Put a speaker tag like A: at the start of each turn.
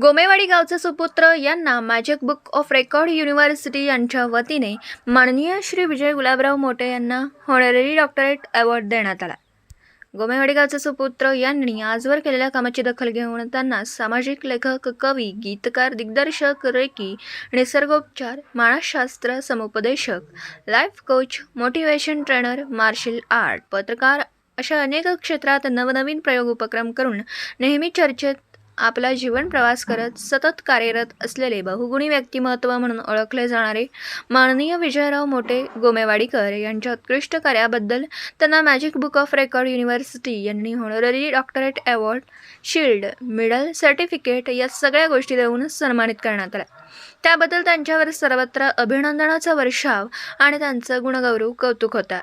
A: गोमेवाडी गावचे सुपुत्र यांना magic book of record university यांच्या वतीने माननीय श्री विजय गुलाबराव मोटे यांना होनररी डॉक्टरेट अवॉर्ड देण्यात आला. गोमेवाडी गावचे सुपुत्र यांनी आजवर केलेल्या कामाची दखल घेऊन त्यांना सामाजिक लेखक कवी गीतकार दिग्दर्शक रेकी निसर्गोपचार मानसशास्त्र समुपदेशक life coach motivation trainer martial art पत्रकार अशा अनेक क्षेत्रात नवनवीन प्रयोग उपक्रम करून नेहमी चर्चेत आपला जीवन प्रवास करत सतत कार्यरत असलेले बहुगुणी व्यक्तिमत्व म्हणून ओळखले जाणारे माननीय विजयराव मोठे गोमेवाडीकर यांच्या उत्कृष्ट कार्याबद्दल त्यांना magic book of record university यांनी honorary doctorate award shield medal certificate या सगळ्या गोष्टी देऊन सन्मानित करण्यात आला. त्याबद्दल त्यांच्यावर सर्वत्र अभिनंदनाचा वर्षाव आणि त्यांचं गुणगौरव कौतुक होता.